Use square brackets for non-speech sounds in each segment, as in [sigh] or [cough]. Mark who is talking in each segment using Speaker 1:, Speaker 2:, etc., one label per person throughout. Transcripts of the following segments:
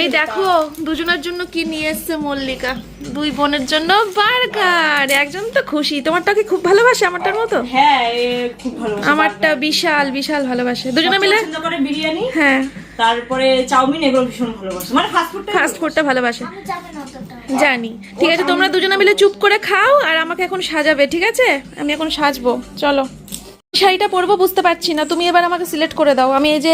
Speaker 1: এই দেখো দুজনের জন্য কি নিয়ে এসছে মল্লিকা? দুই বোনের জন্য বার্গার। একজন তো খুশি। তোমারটা কি খুব ভালোবাসে আমারটার মতো?
Speaker 2: হ্যাঁ খুব
Speaker 1: আমারটা বিশাল বিশাল ভালোবাসে। দুজনে মিলে
Speaker 2: করে বিরিয়ানি?
Speaker 1: হ্যাঁ।
Speaker 2: তারপরে চাউমিন এগুলো ভীষণ ভালোবাসে। মানে ফাস্ট ফুডটা
Speaker 1: ভালোবাসে। জানি। ঠিক আছে তোমরা দুজনে মিলে চুপ করে খাও আর আমাকে এখন সাজাবে ঠিক আছে? আমি এখন সাজবো। চলো। শাড়িটা পরবো বুঝতে পারছি না। তুমি এবার আমাকে সিলেক্ট করে দাও। আমি এই যে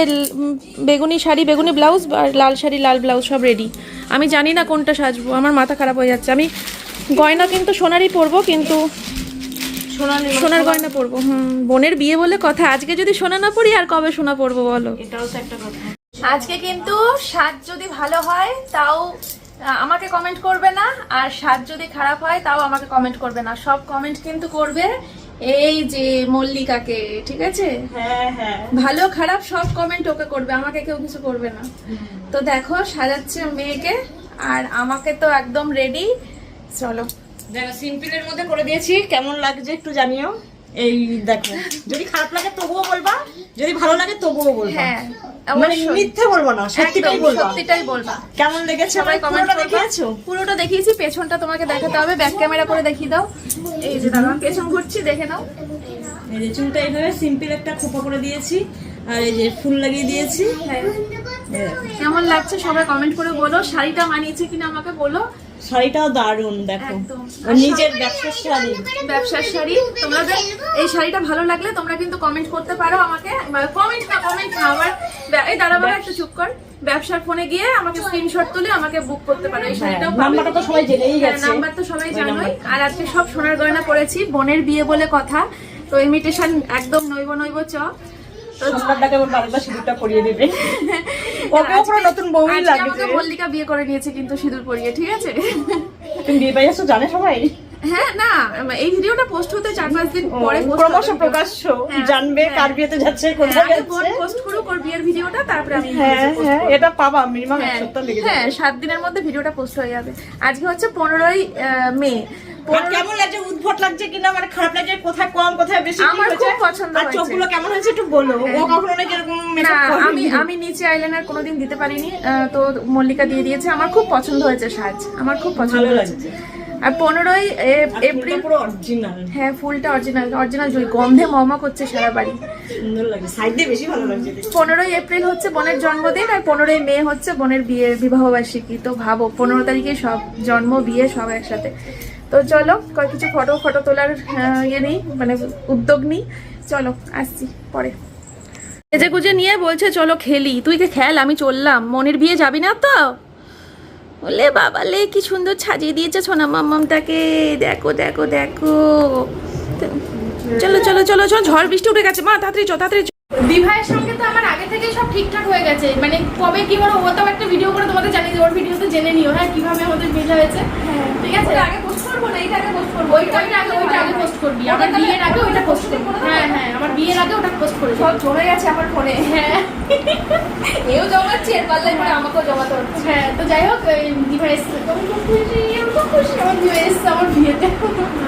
Speaker 1: বেগুনি শাড়ি বেগুনি ব্লাউজ আর লাল শাড়ি লাল ব্লাউজ সব রেডি আমি জানি না কোনটা সাজবো। আমার মাথা খারাপ হয়ে যাচ্ছে। আমি গয়না কিন্তু সোনারই পরবো কিন্তু সোনার গয়না পরবো। হুম বোনের বিয়ে বলে কথা। আজকে যদি সোনা না পরি আর কবে সোনা পরবো বলো?
Speaker 2: এটাও তো একটা কথা।
Speaker 1: আজকে কিন্তু স্বাদ যদি ভালো হয় তাও আমাকে কমেন্ট করবে না। আর স্বাদ যদি খারাপ হয় তাও আমাকে কমেন্ট করবে না। সব কমেন্ট কিন্তু করবে। এই যে মল্লিকাকে ঠিক আছে?
Speaker 2: হ্যাঁ হ্যাঁ।
Speaker 1: ভালো খারাপ সব কমেন্ট ওকে করবে আমাকে কেউ কিছু করবে না। তো দেখো সাজাচ্ছে মেয়েকে আর আমাকে তো একদম রেডি চলো।
Speaker 2: দেখো সিম্পলের মধ্যে করে দিয়েছি কেমন লাগছে একটু জানিও। এই দেখো যদি খারাপ লাগে তবুও বলবা যদি ভালো লাগে তবুও বলবা।
Speaker 1: হ্যাঁ
Speaker 2: মানে মিথ্যে বলব না সত্যিটাই বলবা।
Speaker 1: সত্যিটাই বলবা।
Speaker 2: কেমন লেগেছে?
Speaker 1: সবাই
Speaker 2: সবাই
Speaker 1: কমেন্ট
Speaker 2: কমেন্ট দেখিয়েছো?
Speaker 1: পুরোটা দেখিয়েছি পেছনটা তোমাকে দেখাতে হবে ব্যাক ক্যামেরা করে দেখিয়ে দাও। এই যে দাদা পেছন ঘুরছি দেখে নাও।
Speaker 2: এই যে চুলটা এইভাবে সিম্পল একটা খোপা করে দিয়েছি আর এই যে ফুল লাগিয়ে দিয়েছি।
Speaker 1: হ্যাঁ। কেমন লাগছে? সবাই কমেন্ট করে বলো। শাড়িটা মানিয়েছে কিনা আমাকে বলো।
Speaker 2: শাড়িটাও দারুণ দেখো। নিজের ব্যবসার শাড়ি।
Speaker 1: ব্যবসার শাড়ি তোমাদের এই শাড়িটা ভালো লাগলে তোমরা কিন্তু কমেন্ট করতে পারো আমাকে। কমেন্ট না কমেন্ট না আমার এই দাঁড়া বাবা একটু চুপ কর। ব্যবসার ফোনে গিয়ে আমাকে স্ক্রিনশট তুলে আমাকে বুক করতে পারো এই শাড়িটাও
Speaker 2: নাম্বারটা তো সবাই জেনেই
Speaker 1: হ্যাঁ,
Speaker 2: গেছে
Speaker 1: নাম্বার তো সবাই জানোই। আর আজকে সব সোনার গয়না পরেছি বোনের বিয়ে বলে কথা। তো ইমিটেশন একদম নইব নইব চ। তো
Speaker 2: সম্রাটটাকে বলব আরেকবার সিঁদুরটা পরিয়ে দেবে। [laughs] ওকেও পুরো নতুন বউই
Speaker 1: আজকে আমাকে মল্লিকা বিয়ে করে নিয়েছে কিন্তু সিঁদুর পরিয়ে ঠিক আছে?
Speaker 2: তুমি বিয়ে পাই আসছো জানে সবাই?
Speaker 1: হ্যাঁ না এই ভিডিওটা পোস্ট হতে চার পাঁচ দিন পরে
Speaker 2: ক্রমশ প্রকাশ্য
Speaker 1: হ্যাঁ,
Speaker 2: জানবে
Speaker 1: হ্যাঁ।
Speaker 2: কার বিয়েতে যাচ্ছে
Speaker 1: বোন
Speaker 2: যাচ্ছে।
Speaker 1: পোস্ট করুক ওর বিয়ের ভিডিওটা তারপরে আমি
Speaker 2: হ্যাঁ হ্যাঁ এটা পাবা মিনিমাম এক
Speaker 1: হ্যাঁ,
Speaker 2: সপ্তাহ লেগে
Speaker 1: হ্যাঁ সাত দিনের মধ্যে ভিডিওটা পোস্ট হয়ে যাবে। আজকে হচ্ছে পনেরোই মে।
Speaker 2: কেমন লাগছে? উদ্ভট লাগছে কিনা? মানে খারাপ লাগছে? কোথায় কম কোথায় বেশি?
Speaker 1: আমার খুব পছন্দ
Speaker 2: আর
Speaker 1: হয়েছে।
Speaker 2: চোখগুলো কেমন হয়েছে? একটু বলো। ও কখনো নাকি এরকম
Speaker 1: না
Speaker 2: makeup করেনি।
Speaker 1: আমি আমি নিচে আইলাইনার কোনোদিন দিতে পারিনি। তো মল্লিকা দিয়ে দিয়েছে। আমার খুব পছন্দ হয়েছে সাজ। আমার খুব পছন্দ হয়েছে। আর পনেরোই এপ্রিল
Speaker 2: পুরো অরিজিনাল
Speaker 1: হ্যাঁ ফুলটা অরিজিনাল অরিজিনাল জুই। গন্ধে মমা করছে সারা বাড়ি।
Speaker 2: সুন্দর লাগছে। সাইড দিয়ে বেশি ভালো লাগছে
Speaker 1: পনেরোই এপ্রিল হচ্ছে বোনের জন্মদিন আর পনেরোই মে হচ্ছে বোনের বিয়ে বিবাহবার্ষিকী। তো ভাবো পনেরো তারিখে সব জন্ম বিয়ে সব একসাথে। তো চলো কয় কিছু ফটো ফটো তোলার ইয়ে নেই মানে উদ্যোগ নেই। চলো আসছি পরে। সেজে গুজে নিয়ে বলছে চলো খেলি তুই কে খেল আমি চললাম। মনের বিয়ে যাবি না তো? বলে বাবা লে কি সুন্দর সাজিয়ে দিয়েছে সোনা মাম্মামটাকে। দেখো দেখো দেখো। চলো চলো চলো চলো ঝড় বৃষ্টি উঠে গেছে। মা তাড়াতাড়ি চো তাড়াতাড়ি। বিবাহের সঙ্গে তো আমার আগে থেকেই সব ঠিকঠাক হয়ে গেছে। মানে কবে কি হলো ও তো একটা ভিডিও করে তোমাদের জানিয়ে দিই ওর ভিডিওতে জেনে নিও হ্যাঁ কীভাবে আমাদের বিয়ে হয়েছে। ঠিক আছে? আগে করব না আগে পোস্ট করব। ওইটা আগে ওইটা আগে পোস্ট করবি। আমার বিয়ের আগে ওইটা পোস্ট করব হ্যাঁ হ্যাঁ আমার বিয়ের আগে ওটা পোস্ট করে সব জমে গেছে আমার ফোনে হ্যাঁ। এও জমাচ্ছে এর পাল্লাই পরে আমাকেও জমাতে হচ্ছে। হ্যাঁ তো যাই হোক খুব খুশি আমার দিভা এসছে আমার বিয়েতে।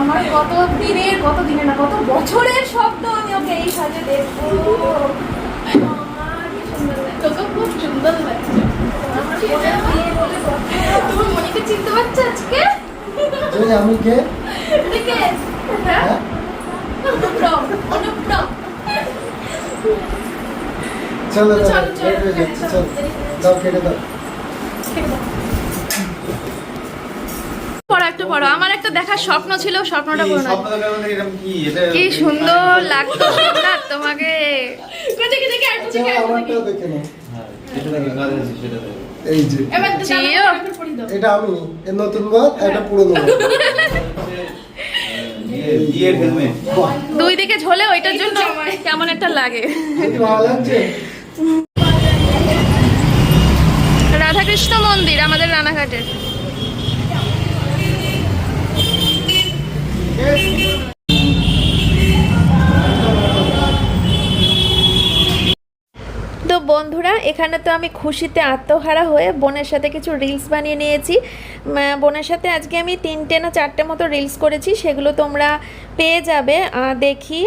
Speaker 1: আমার কত দিনের কত দিনের না কত বছরের স্বপ্ন আমি ওকে এই সাজে দেখব।
Speaker 3: এই আমি কে? চলো হয়ে?
Speaker 1: হ্যাঁ, চলো,
Speaker 3: দাও কেটে দাও।
Speaker 1: পড়ো একটু পড়ো। আমার একটা দেখার স্বপ্ন ছিল স্বপ্নটা
Speaker 4: কি
Speaker 1: পূরণ
Speaker 4: কি?
Speaker 1: সুন্দর লাগতো সুন্দর তোমাকে।
Speaker 3: এই যে। এটা আমি এর নতুন বাদ এটা পুরনো বাদ
Speaker 4: বিয়ে-
Speaker 1: দুই দিকে ঝোলে ওইটার জন্য কেমন একটা লাগে। রাধাকৃষ্ণ মন্দির আমাদের রানাঘাটের। বন্ধুরা, এখানে তো আমি খুশিতে আত্মহারা হয়ে বোনের সাথে কিছু রিলস বানিয়ে নিয়েছি। বোনের সাথে আজকে আমি তিনটে না চারটে মতো রিলস করেছি, সেগুলো তোমরা পেয়ে যাবে। দেখি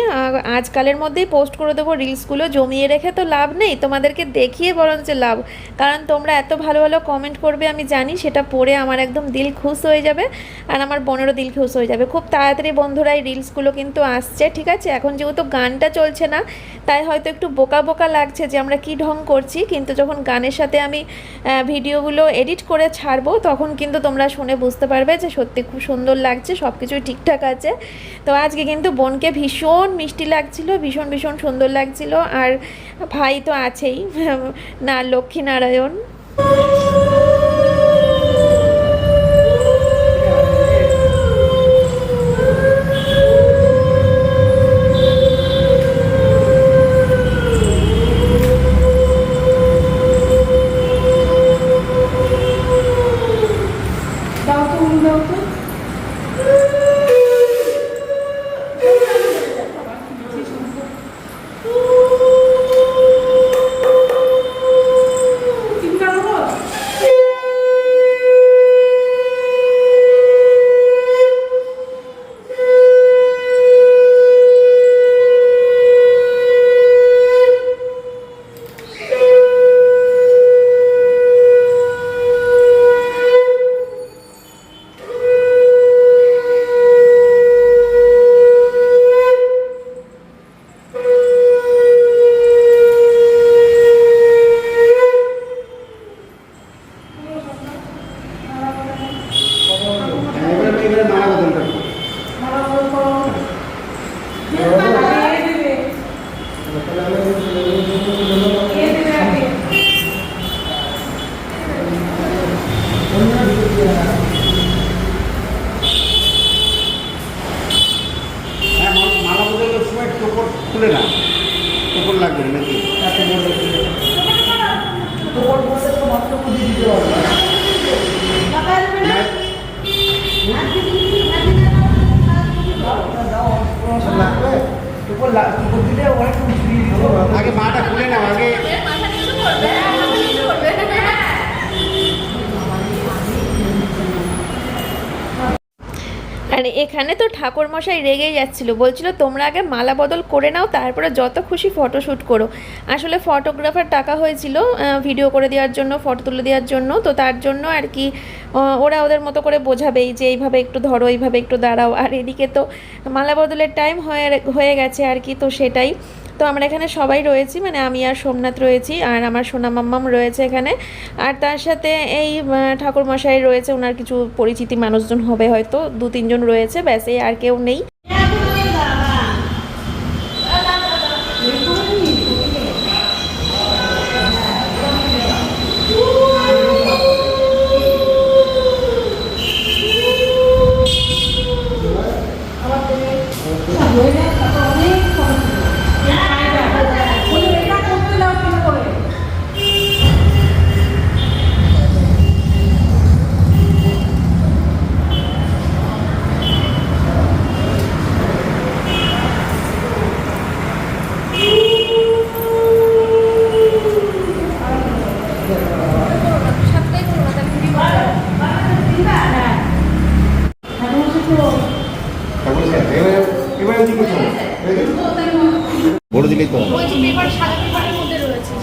Speaker 1: আজকালের মধ্যেই পোস্ট করে দেবো রিলসগুলো জমিয়ে রেখে তো লাভ নেই, তোমাদেরকে দেখিয়ে বরঞ্চ লাভ। কারণ তোমরা এত ভালো ভালো কমেন্ট করবে, আমি জানি সেটা পড়ে আমার একদম দিল খুশ হয়ে যাবে আর আমার বোনেরও দিল খুশ হয়ে যাবে। খুব তাড়াতাড়ি বন্ধুরা এই রিলসগুলো কিন্তু আসছে, ঠিক আছে? এখন যেহেতু গানটা চলছে না, তাই হয়তো একটু বোকা বোকা লাগছে যে আমরা কি ঢং করছি, কিন্তু যখন গানের সাথে আমি ভিডিওগুলো এডিট করে ছাড়বো, তখন কিন্তু তোমরা শুনে বুঝতে পারবে যে সত্যি খুব সুন্দর লাগছে সব কিছুই ঠিকঠাক আছে। তো আজকে কিন্তু বোনকে ভীষণ মিষ্টি লাগছিল, ভীষণ ভীষণ সুন্দর লাগছিল, আর ভাই তো আছেই, না লক্ষ্মীনারায়ণ experimentos. এখানে তো ঠাকুরমশাই রেগেই যাচ্ছিল। বলছিল, তোমরা আগে মালা বদল করে নাও, তারপরে যত খুশি ফটোশ্যুট করো। আসলে ফটোগ্রাফার টাকা হয়েছিল ভিডিও করে দেওয়ার জন্য ফটো তুলে দেওয়ার জন্য। তো তার জন্য আর কি ওরা ওদের মতো করে বোঝাবেই যে, এইভাবে একটু ধরো, এইভাবে একটু দাঁড়াও। আর এদিকে তো মালা বদলের টাইম হয়ে হয়ে গেছে আর কি, তো সেটাই। তো আমরা এখানে সবাই রয়েছি মানে আমি আর সোমনাথ রয়েছি আর আমার সোনা মাম্মাম রয়েছে এখানে। আর তার সাথে এই ঠাকুরমশাই রয়েছে ওনার কিছু পরিচিতি মানুষজন হবে হয়তো দু তিনজন রয়েছে, ব্যাস, এই আর কেউ নেই
Speaker 5: এবারে এবারে দিকে চলো
Speaker 4: বলে দিলেই তো
Speaker 6: ওই যে পেপার সাদা পেপারের মধ্যে রয়েছে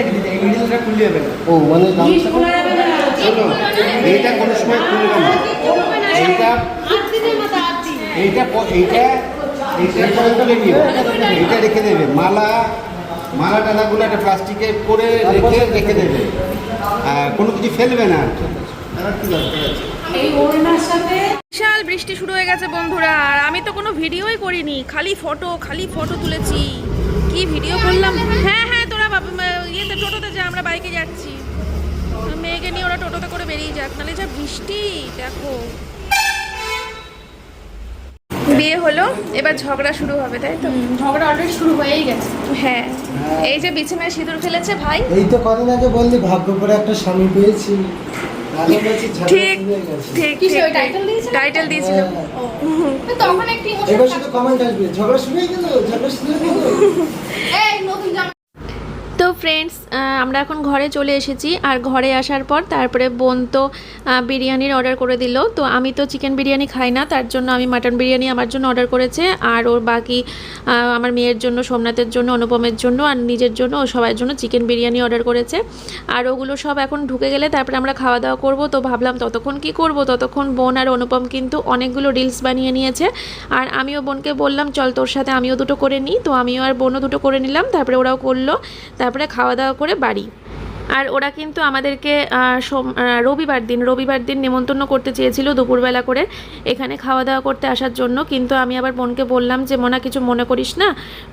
Speaker 5: রেখে দিতে এই মিডিলটা খুললে হবে না।
Speaker 3: ও মানে
Speaker 4: এইটা কোনো সময় খুলবে না। এইটা এইটা এইটা এইটা পর্যন্ত রেখে এইটা রেখে দেবে। মালা মালা টানাগুলো একটা প্লাস্টিকে করে রেখে রেখে দেবে। আর কোনো কিছু ফেলবে না।
Speaker 6: বিশাল বৃষ্টি শুরু হয়ে গেছে বন্ধুরা আর আমি তো কোনো ভিডিওই করিনি। খালি ফটো খালি ফটো তুলেছি। কি ভিডিও করলাম? হ্যাঁ হ্যাঁ তোরা আমরা বাইকে যাচ্ছি। মেয়েকে নিয়ে ওরা টোটোতে করে বেরিয়ে যাক নাহলে যা বৃষ্টি দেখো। বিয়ে হলো এবার ঝগড়া শুরু হবে তাই তো? ঝগড়া অলরেডি শুরু হয়েই গেছে। হ্যাঁ এই যে বিছানায় সিঁদুর ফেলেছে ভাই।
Speaker 3: এই তো কদিন আগে বললি ভাগ্য করে একটা স্বামী পেয়েছি। আগে বলছি ঝগড়া
Speaker 6: ঠিক
Speaker 3: শুরু গেছে।
Speaker 6: ঠিক টাইটেল দিয়েছিল? টাইটেল দিয়েছিল। তখন একটু
Speaker 3: এবার শুধু কমেন্ট আসবে ঝগড়া শুরু হয়ে গেল ঝগড়া শুরু হয়ে গেল।
Speaker 6: এই নতুন
Speaker 1: তো ফ্রেন্ডস আমরা এখন ঘরে চলে এসেছি। আর ঘরে আসার পর তারপরে বোন তো বিরিয়ানির অর্ডার করে দিল। তো আমি তো চিকেন বিরিয়ানি খাই না, তার জন্য আমি মাটন বিরিয়ানি আমার জন্য অর্ডার করেছে। আর ওর বাকি আমার মেয়ের জন্য, সোমনাথের জন্য, অনুপমের জন্য আর নিজের জন্য, ও সবার জন্য চিকেন বিরিয়ানি অর্ডার করেছে। আর ওগুলো সব এখন ঢুকে গেলে তারপরে আমরা খাওয়া দাওয়া করব। তো ভাবলাম ততক্ষণ কি করব? ততক্ষণ বোন আর অনুপম কিন্তু অনেকগুলো রিলস বানিয়ে নিয়েছে। আর আমিও বোনকে বললাম, চল তোর সাথে আমিও দুটো করে নিই। তো আমিও আর বোনও দুটো করে নিলাম। তারপরে ওরাও করল। তারপরে খাওয়া দাওয়া করে বাড়ি। আর ওরা কিন্তু আমাদেরকে রবিবার দিন রবিবার দিন নেমন্তন্ন করতে চেয়েছিল দুপুরবেলা করে এখানে খাওয়া দাওয়া করতে আসার জন্য। কিন্তু আমি আবার বোনকে বললাম যে, মনা, কিছু মনে করিস না?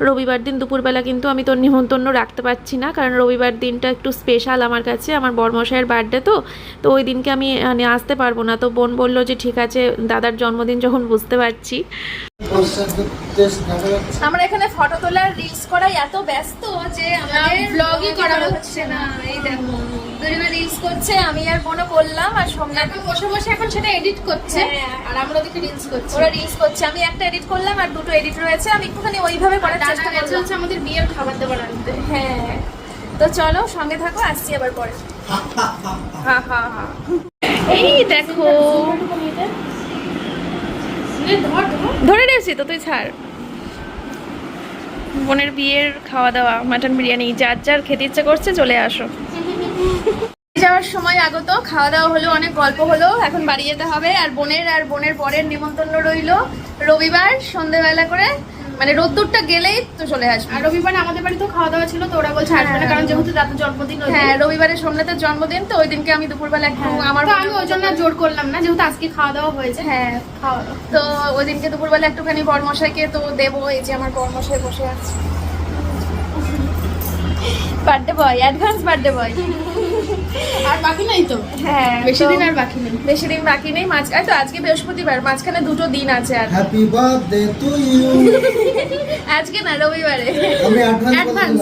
Speaker 1: রবিবার দিন দুপুরবেলা কিন্তু আমি তোর নিমন্তন্ন রাখতে পারছি না। কারণ রবিবার দিনটা একটু স্পেশাল আমার কাছে। আমার বর্মশাইয়ের বার্থডে তো। তো ওই দিনকে আমি আসতে পারব না। তো বোন বলল যে, ঠিক আছে, দাদার জন্মদিন যখন বুঝতে পারছি। আমরা এখানে ফটো তোলার রিলস করাই এত ব্যস্ত যে আমাদের
Speaker 6: vlog-ই করা
Speaker 1: হচ্ছে না এই দেখো। দুজনে রিলস করছে আমি আর বোনও করলাম আর সোমনাথ
Speaker 6: বসে বসে এখন সেটা এডিট করছে।
Speaker 1: হ্যাঁ।
Speaker 6: আর আমরা ওদিকে রিলস করছি।
Speaker 1: ওরা রিলস করছে আমি একটা এডিট করলাম আর দুটো এডিট রয়েছে আমি একটুখানি ওইভাবে করার চেষ্টা
Speaker 6: গেছে হচ্ছে আমাদের বিয়ের খাবার দাবার আনতে।
Speaker 1: হ্যাঁ তো চলো সঙ্গে থাকো আসছি আবার পরে। [laughs] হা হা হা। এই দেখো
Speaker 6: ধর
Speaker 1: নিয়েছি তো তুই ছাড়। বোনের বিয়ের খাওয়া দাওয়া মাটন বিরিয়ানি যার যার খেতে ইচ্ছে করছে চলে আসো। যাওয়ার সময় আগত খাওয়া দাওয়া হলো অনেক গল্প হলো এখন বাড়ি যেতে হবে। আর বোনের আর বোনের পরের নিমন্ত্রণ রইল রবিবার সন্ধেবেলা করে। মানে রোদ্দুরটা গেলেই তো চলে আসবে।
Speaker 6: আর রবিবারে আমাদের বাড়িতেও খাওয়া দাওয়া ছিল তো ওরা বলছে আসবে না কারণ যেহেতু দাদার জন্মদিন ওই
Speaker 1: হ্যাঁ রবিবারে সোমনাথের জন্মদিন তো ওই দিনকে আমি দুপুরবেলা একটু আমার
Speaker 6: তো আমি ওই জন্য জোর করলাম না যেহেতু আজকে খাওয়া দাওয়া হয়েছে
Speaker 1: হ্যাঁ।
Speaker 6: খাওয়া দাওয়া।
Speaker 1: তো ওই দিনকে দুপুরবেলা একটুখানি বরমশাইকে তো দেবো এই যে আমার বরমশাই বসে আছে। Birthday boy advance birthday boy
Speaker 6: আর বাকি নাই তো?
Speaker 1: হ্যাঁ
Speaker 6: বেশি দিন আর বাকি নেই।
Speaker 1: বেশি দিন বাকি নেই। মাঝ এই তো আজকে বৃহস্পতিবার মাঝখানে দুটো দিন আছে আর।
Speaker 3: হ্যাপি বার্থডে টু ইউ
Speaker 1: আজকে না রবিবারে।
Speaker 3: আমি অ্যাডভান্স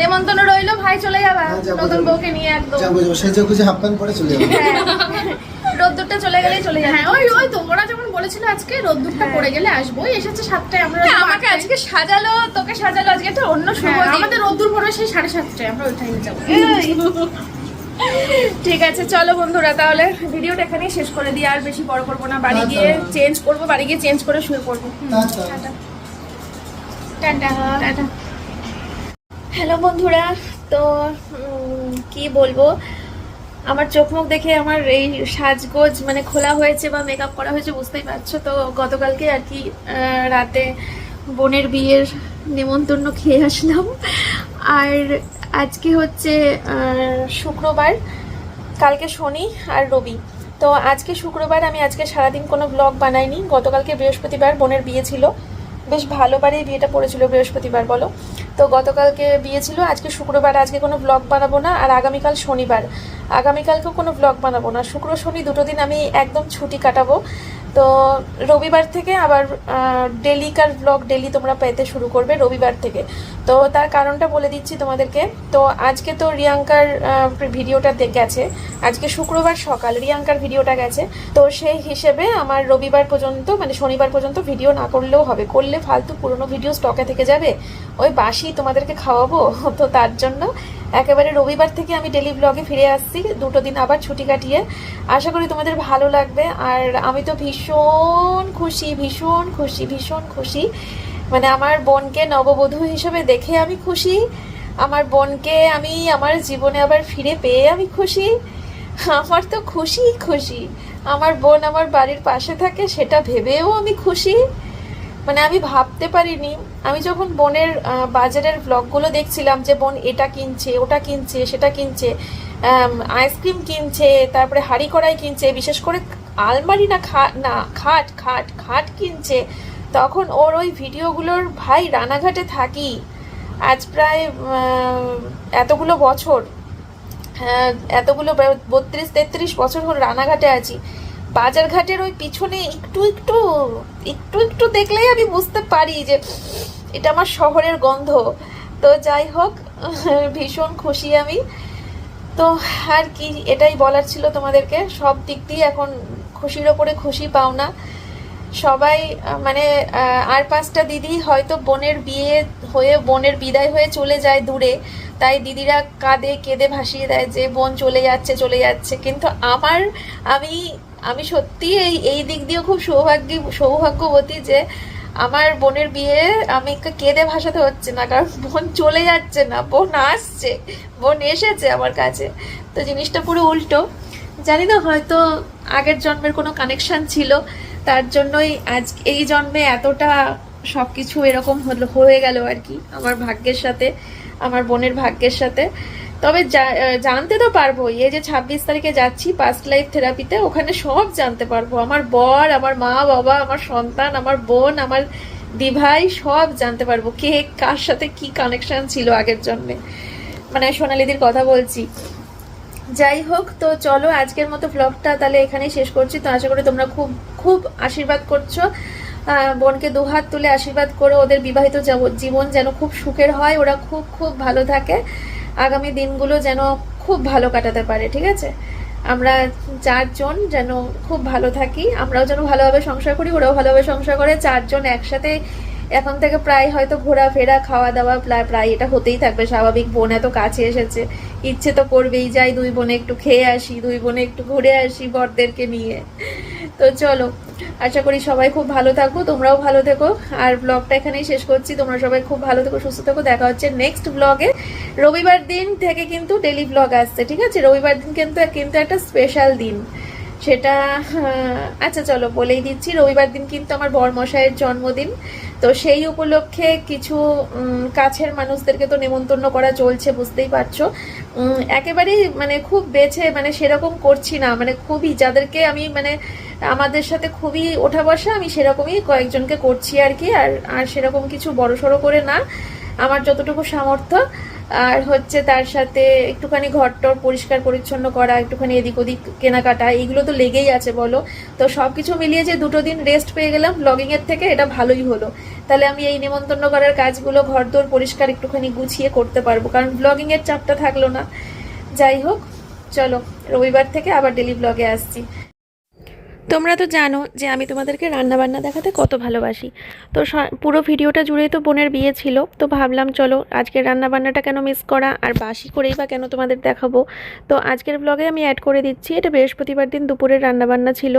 Speaker 1: নেমন্তন্ন রইল ভাই চলে যাবা
Speaker 3: হ্যাঁ,
Speaker 1: নতুন বউকে নিয়ে একদম।
Speaker 3: যাব যাব। সেজে গুজে হাফ প্যান্ট পরে চলে যাব।
Speaker 1: হ্যাঁ। রোদ্দুরটা চলে গেলেই চলে যাবে।
Speaker 6: হ্যাঁ ওই ওই তো ওরা যেমন বলেছিল আজকে রোদ্দুরটা পড়ে গেলে আসব। ওই এসেছে সাতটায় আমরা
Speaker 1: হ্যাঁ, আমাকে আজকে সাজালো তোকে সাজালো আজকে একটা অন্য শুভ
Speaker 6: হ্যাঁ, আমাদের রোদ্দুর পড়বে সেই সাড়ে সাতটায় আমরা ওই টাইমে যাব
Speaker 1: ঠিক আছে চলো বন্ধুরা তাহলে ভিডিওটা এখানেই শেষ করে দিই আর বেশি বড় করব না। বাড়ি গিয়ে চেঞ্জ করব বাড়ি গিয়ে চেঞ্জ করে শুয়ে পড়ব।
Speaker 3: টাটা।
Speaker 6: টাটা।
Speaker 1: হ্যালো বন্ধুরা তো কি বলব? আমার চোখ মুখ দেখে আমার এই সাজগোজ মানে খোলা হয়েছে বা মেকআপ করা হয়েছে, বুঝতেই পারছ। তো গতকালকে আর কি রাতে বোনের বিয়ের নেমন্তন্ন খেয়ে আসলাম। আর আজকে হচ্ছে শুক্রবার, কালকে শনি আর রবি। তো আজকে শুক্রবার আমি আজকে সারাদিন কোনো ব্লগ বানাইনি। গতকালকে বৃহস্পতিবার বোনের বিয়ে ছিল। বেশ ভালোবারেই বিয়েটা পড়েছিল বৃহস্পতিবার, বলো। তো গতকালকে বিয়ে ছিল, আজকে শুক্রবার, আজকে কোনো ব্লগ বানাবো না, আর আগামীকাল শনিবার। আগামীকালকেও কোনো ব্লগ বানাবো না। শুক্র, শনি দুটো দিন আমি একদম ছুটি কাটাবো। তো রবিবার থেকে আবার ডেলিকার ব্লগ ডেলি তোমরা পেতে শুরু করবে রবিবার থেকে। তো তার কারণটা বলে দিচ্ছি তোমাদেরকে। তো আজকে তো রিয়াঙ্কার ভিডিওটা গেছে। আজকে শুক্রবার সকাল রিয়াঙ্কার ভিডিওটা গেছে। তো সেই হিসেবে আমার রবিবার পর্যন্ত মানে শনিবার পর্যন্ত ভিডিও না করলেও হবে। করলে ফালতু পুরনো ভিডিও স্টকে থেকে যাবে। ওই বাসি তোমাদেরকে খাওয়াবো। তো তার জন্য একেবারে রবিবার থেকে আমি ডেলি ব্লগে ফিরে আসছি। দুটো দিন আবার ছুটি কাটিয়ে। আশা করি তোমাদের ভালো লাগবে। আর আমি তো ভীষণ খুশি, ভীষণ খুশি ভীষণ খুশি। মানে আমার বোনকে নববধূ হিসেবে দেখে আমি খুশি। আমার বোনকে আমি, আমার জীবনে আবার ফিরে পেয়ে আমি খুশি। আমার তো খুশি খুশি। আমার বোন আমার বাড়ির পাশে থাকে, সেটা ভেবেও আমি খুশি। মানে আমি ভাবতে পারিনি। আমি যখন বোনের বাজারের ব্লগগুলো দেখছিলাম যে বোন এটা কিনছে, ওটা কিনছে, সেটা কিনছে আইসক্রিম কিনছে, তারপরে হাঁড়ি কড়াই কিনছে, বিশেষ করে আলমারি না খাট না, খাট খাট খাট কিনছে, তখন ওর ওই ভিডিওগুলোর ভাই রানাঘাটে থাকি। আজ প্রায় এতগুলো বছর হ্যাঁ এতগুলো বত্রিশ, তেত্রিশ বছর হল রানাঘাটে আছি। বাজার ঘাটের ওই পিছনে একটু একটু একটু একটু দেখলেই আমি বুঝতে পারি যে এটা আমার শহরের গন্ধ। তো যাই হোক, ভীষণ খুশি আমি। তো আর কি, এটাই বলার ছিল তোমাদেরকে। সব দিক দিয়ে এখন খুশির ওপরে খুশি পাও না। সবাই মানে আর পাঁচটা দিদি হয়তো বোনের বিয়ে হয়ে, বোনের বিদায় হয়ে চলে যায় দূরে, তাই দিদিরা কাঁদে, কেঁদে, ভাসিয়ে দেয় যে, বোন চলে যাচ্ছে চলে যাচ্ছে। কিন্তু আমার, আমি আমি সত্যি এই এই দিক দিয়েও খুব সৌভাগ্য, সৌভাগ্যবতী যে, আমার বোনের বিয়ে আমি কেঁদে ভাসাতে হচ্ছে না। কারণ বোন চলে যাচ্ছে না, বোন আসছে, বোন এসেছে আমার কাছে। তো জিনিসটা পুরো উল্টো। জানি না, হয়তো আগের জন্মের কোনো কানেকশন ছিল, তার জন্যই আজ এই জন্মে এতটা সব কিছু এরকম হলো, হয়ে গেল আর কি, আমার ভাগ্যের সাথে, আমার বোনের ভাগ্যের সাথে। তবে জানতে তো পারব এই যে ছাব্বিশ তারিখে যাচ্ছি পাস্ট লাইফ থেরাপিতে ওখানে সব জানতে পারব। আমার বর, আমার মা, বাবা, আমার সন্তান, আমার বোন, আমার দিভাই, সব জানতে পারব, কে কার সাথে কি কানেকশন ছিল আগের জন্মে। মানে সোনালিদির কথা বলছি যাই হোক, তো চলো আজকের মতো ব্লগটা তাহলে এখানেই শেষ করছি। তো আশা করি তোমরা খুব খুব আশীর্বাদ করছ। বোনকে দুহাত তুলে আশীর্বাদ করো, ওদের বিবাহিত জীবন যেন খুব সুখের হয়, ওরা খুব খুব ভালো থাকে। আগামী দিনগুলো যেন খুব ভালো কাটাতে পারে, ঠিক আছে? আমরা চারজন যেন খুব ভালো থাকি, আমরাও যেন ভালোভাবে সংসার করি, ওরাও ভালোভাবে সংসার করে, চারজন একসাথে এখন থেকে প্রায় হয়তো ঘোরাফেরা খাওয়া দাওয়া প্রায় প্রায় এটা হতেই থাকবে, স্বাভাবিক বোন এত কাছে এসেছে। ইচ্ছে তো করবেই, যাই দুই বোনে একটু খেয়ে আসি, দুই বোনে একটু ঘুরে আসি বরদেরকে নিয়ে। তো চলো, আশা করি সবাই খুব ভালো থাকো, তোমরাও ভালো থেকো। আর ব্লগটা এখানেই শেষ করছি, তোমরা সবাই খুব ভালো থেকো, সুস্থ থেকো। দেখা হচ্ছে নেক্সট ব্লগে রবিবার দিন থেকে কিন্তু ডেলি ব্লগ আসছে, ঠিক আছে? রবিবার দিন কিন্তু কিন্তু একটা স্পেশাল দিন। সেটা আচ্ছা চলো বলেই দিচ্ছি, রবিবার দিন কিন্তু আমার বরমশাইয়ের জন্মদিন। তো সেই উপলক্ষে কিছু কাছের মানুষদেরকে তো নেমন্তন্ন করা চলছে, বুঝতেই পারছ। একেবারেই মানে খুব বেছে মানে সেরকম করছি না। মানে খুবই, যাদেরকে আমি মানে আমাদের সাথে খুবই ওঠা বসা, আমি সেরকমই কয়েকজনকে করছি আর কি। আর আর সেরকম কিছু বড়সড় করে না। আমার যতটুকু সামর্থ্য। আর হচ্ছে তার সাথে একটুখানি ঘরটর পরিষ্কার পরিচ্ছন্ন করা, একটুখানি এদিক ওদিক কেনাকাটা, এইগুলো তো লেগেই আছে বলো। তো সব কিছু মিলিয়ে যে দুটো দিন রেস্ট পেয়ে গেলাম ব্লগিং এর থেকে, এটা ভালোই হলো। তাহলে আমি এই নেমন্তন্ন করার কাজগুলো ঘরদোর পরিষ্কার একটুখানি গুছিয়ে করতে পারব, কারণ ব্লগিং এর চাপটা থাকল না। যাই হোক, চলো, রবিবার থেকে আবার ডেলি ব্লগে আসছি। তোমরা তো জানো যে আমি তোমাদেরকে রান্না বান্না দেখাতে কত ভালোবাসি। তো পুরো ভিডিওটা জুড়েই তো বোনের বিয়ে ছিল, তো ভাবলাম চলো আজকের রান্না বান্নাটা কেন মিস করা আর বাসি করেই বা কেন তোমাদের দেখাবো। তো আজকের ব্লগে আমি অ্যাড করে দিচ্ছি, এটা বৃহস্পতিবার দিন দুপুরের রান্না বান্না ছিল।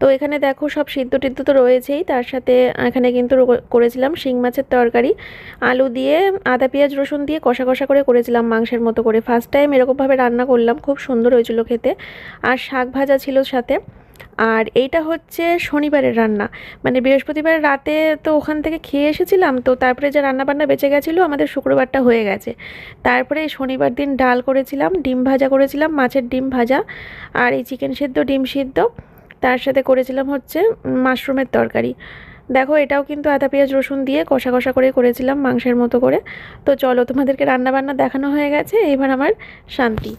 Speaker 1: তো এখানে দেখো সব সিদ্ধ টিদ্ধ তো রয়েছেই, তার সাথে এখানে কিন্তু করেছিলাম শিং মাছের তরকারি। আলু দিয়ে আদা, পেঁয়াজ, রসুন দিয়ে কষা কষা করে করেছিলাম মাংসের মতো করে। ফার্স্ট টাইম এরকমভাবে রান্না করলাম, খুব সুন্দর হয়েছিল খেতে। আর শাক ভাজা ছিল সাথে। আর এইটা হচ্ছে শনিবারের রান্না। মানে বৃহস্পতিবার রাতে তো ওখান থেকে খেয়ে এসেছিলাম, তো তারপরে যে রান্না বান্না বেঁচে গেছিল, আমাদের শুক্রবারটা হয়ে গেছে। তারপরে শনিবার দিন ডাল করেছিলাম, ডিম ভাজা করেছিলাম, মাছের ডিম ভাজা আর এই চিকেন সিদ্ধ, ডিম সিদ্ধ। তার সাথে করেছিলাম হচ্ছে মাশরুমের তরকারি। দেখো, এটাও কিন্তু আদা, পেঁয়াজ, রসুন দিয়ে কষা কষা করে করেছিলাম মাংসের মতো করে। তো চলো, তোমাদেরকে রান্না বান্না দেখানো হয়ে গেছে। এবার আমার শান্তি।